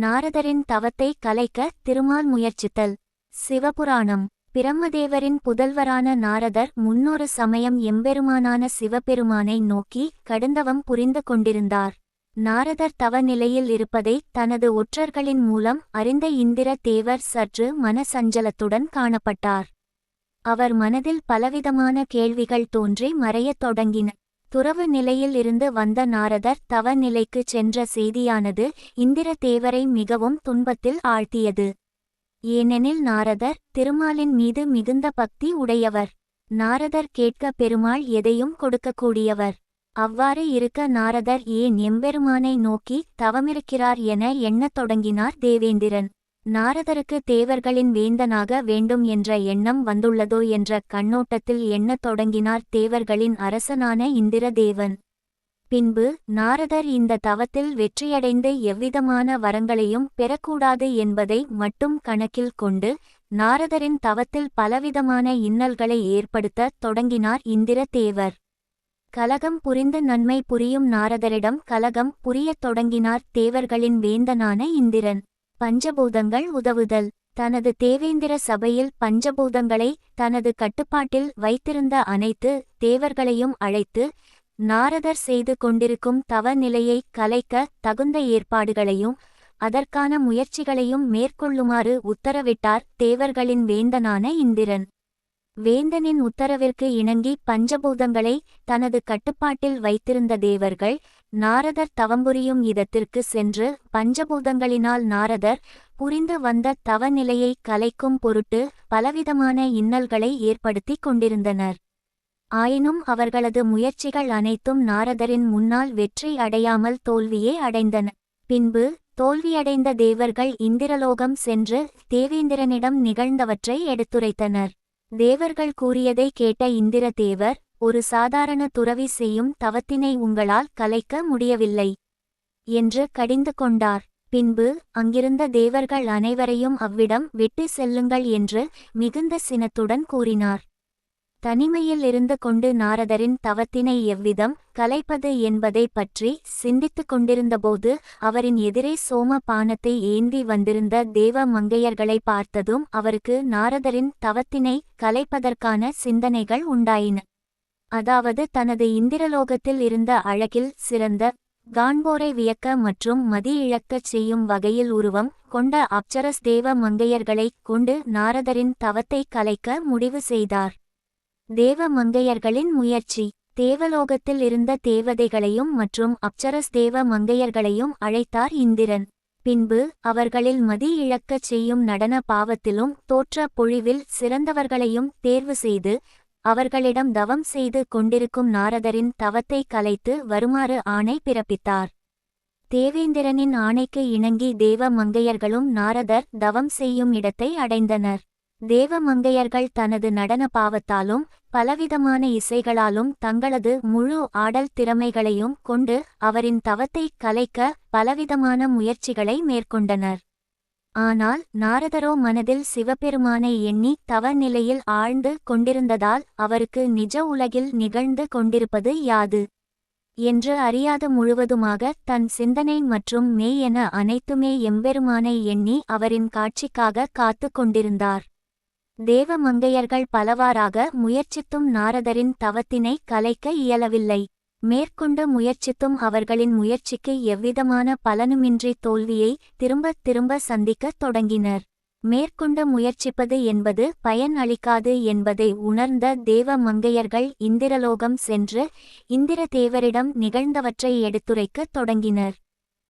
நாரதரின் தவத்தை கலைக்க திருமால் முயற்சித்தல். சிவபுராணம். பிரம்மதேவரின் புதல்வரான நாரதர் முன்னொரு சமயம் எம்பெருமானான சிவபெருமானை நோக்கி கடுந்தவம் புரிந்து கொண்டிருந்தார். நாரதர் தவ நிலையில் இருப்பதை தனது ஒற்றர்களின் மூலம் அறிந்த இந்திர தேவர் சற்று மனசஞ்சலத்துடன் காணப்பட்டார். அவர் மனதில் பலவிதமான கேள்விகள் தோன்றி மறையத் தொடங்கின. துறவு நிலையில் இருந்து வந்த நாரதர் தவ நிலைக்கு சென்ற செய்தியானது இந்திர தேவரை மிகவும் துன்பத்தில் ஆழ்த்தியது. ஏனெனில் நாரதர் திருமாலின் மீது மிகுந்த பக்தி உடையவர். நாரதர் கேட்க பெருமாள் எதையும் கொடுக்கக்கூடியவர். அவ்வாறு இருக்க நாரதர் ஏன் எம்பெருமானை நோக்கி தவமிருக்கிறார் என எண்ணத் தொடங்கினார் தேவேந்திரன். நாரதருக்கு தேவர்களின் வேந்தனாக வேண்டும் என்ற எண்ணம் வந்துள்ளதோ என்ற கண்ணோட்டத்தில் எண்ணத் தொடங்கினார் தேவர்களின் அரசனான இந்திரதேவன். பின்பு நாரதர் இந்த தவத்தில் வெற்றியடைந்து எவ்விதமான வரங்களையும் பெறக்கூடாது என்பதை மட்டும் கணக்கில் கொண்டு நாரதரின் தவத்தில் பலவிதமான இன்னல்களை ஏற்படுத்த தொடங்கினார் இந்திர தேவர் கலகம் புரிந்து நன்மை புரியும் நாரதரிடம் கலகம் புரியத் தொடங்கினார் தேவர்களின் வேந்தனான இந்திரன். பஞ்சபூதங்கள் உதவுதல். தனது தேவேந்திர சபையில் பஞ்சபூதங்களை தனது கட்டுப்பாட்டில் வைத்திருந்த அனைத்து தேவர்களையும் அழைத்து நாரதர் செய்து கொண்டிருக்கும் தவ நிலையை கலைக்க தகுந்த ஏற்பாடுகளையும் அதற்கான முயற்சிகளையும் மேற்கொள்ளுமாறு உத்தரவிட்டார் தேவர்களின் வேந்தனான இந்திரன். வேந்தனின் உத்தரவிற்கு இணங்கி பஞ்சபூதங்களை தனது கட்டுப்பாட்டில் வைத்திருந்த தேவர்கள் நாரதர் தவம்புரியும் இடத்திற்கு சென்று பஞ்சபூதங்களினால் நாரதர் புரிந்து வந்த தவ நிலையை கலைக்கும் பொருட்டு பலவிதமான இன்னல்களை ஏற்படுத்திக் கொண்டிருந்தனர். ஆயினும் அவர்களது முயற்சிகள் அனைத்தும் நாரதரின் முன்னால் வெற்றி அடையாமல் தோல்வியே அடைந்தன. பின்பு தோல்வியடைந்த தேவர்கள் இந்திரலோகம் சென்று தேவேந்திரனிடம் நிகழ்ந்தவற்றை எடுத்துரைத்தனர். தேவர்கள் கூறியதை கேட்ட இந்திர தேவர் ஒரு சாதாரண துறவி செய்யும் தவத்தினை உங்களால் கலைக்க முடியவில்லை. என்று கடிந்து கொண்டார். பின்பு அங்கிருந்த தேவர்கள் அனைவரையும் அவ்விடம் விட்டு செல்லுங்கள் என்று மிகுந்த சினத்துடன் கூறினார். தனிமையில் இருந்து கொண்டு நாரதரின் தவத்தினை எவ்விதம் கலைப்பது என்பதை பற்றி சிந்தித்துக் கொண்டிருந்தபோது அவரின் எதிரே சோம பானத்தை ஏந்தி வந்திருந்த தேவ மங்கையர்களை பார்த்ததும் அவருக்கு நாரதரின் தவத்தினை கலைப்பதற்கான சிந்தனைகள் உண்டாயின. அதாவது தனது இந்திரலோகத்தில் இருந்த அழகில் சிறந்த காண்போரை வியக்க மற்றும் மதி இழக்கச் செய்யும் வகையில் உருவம் கொண்ட அப்சரஸ் தேவ மங்கையர்களைக் கொண்டு நாரதரின் தவத்தை கலைக்க முடிவு செய்தார். தேவ மங்கையர்களின் முயற்சி. தேவலோகத்தில் இருந்த தேவதைகளையும் மற்றும் அப்சரஸ் தேவ மங்கையர்களையும் அழைத்தார் இந்திரன். பின்பு அவர்களில் மதி இழக்கச் செய்யும் நடன பாவத்திலும் தோற்ற பொழிவில் சிறந்தவர்களையும் தேர்வு செய்து அவர்களிடம் தவம் செய்து கொண்டிருக்கும் நாரதரின் தவத்தை கலைத்து வருமாறு ஆணை பிறப்பித்தார். தேவேந்திரனின் ஆணைக்கு இணங்கி தேவ மங்கையர்களும் நாரதர் தவம் செய்யும் இடத்தை அடைந்தனர். தேவ மங்கையர்கள் தனது நடன பாவத்தாலும் பலவிதமான இசைகளாலும் தங்களது முழு ஆடல் திறமைகளையும் கொண்டு அவரின் தவத்தை கலைக்க பலவிதமான முயற்சிகளை மேற்கொண்டனர். ஆனால் நாரதரோ மனதில் சிவபெருமானை எண்ணி தவ நிலையில் ஆழ்ந்து கொண்டிருந்ததால் அவருக்கு நிஜ உலகில் நிகழ்ந்து கொண்டிருப்பது யாது? என்று அறியாது முழுவதுமாக தன் சிந்தனை மற்றும் மெய் என அனைத்துமே எம்பெருமானை எண்ணி அவரின் காட்சிக்காக காத்து கொண்டிருந்தார். தேவ மங்கையர்கள் பலவாறாக முயற்சித்தும் நாரதரின் தவத்தினை கலைக்க இயலவில்லை. மேற்கொண்டு முயற்சித்தும் அவர்களின் முயற்சிக்கு எவ்விதமான பலனுமின்றி தோல்வியை திரும்பத் திரும்ப சந்திக்கத் தொடங்கினர். மேற்கொண்டு முயற்சிப்பது என்பது பயன் அளிக்காது என்பதை உணர்ந்த தேவ மங்கையர்கள் இந்திரலோகம் சென்று இந்திர தேவரிடம் நிகழ்ந்தவற்றை எடுத்துரைக்கத் தொடங்கினர்.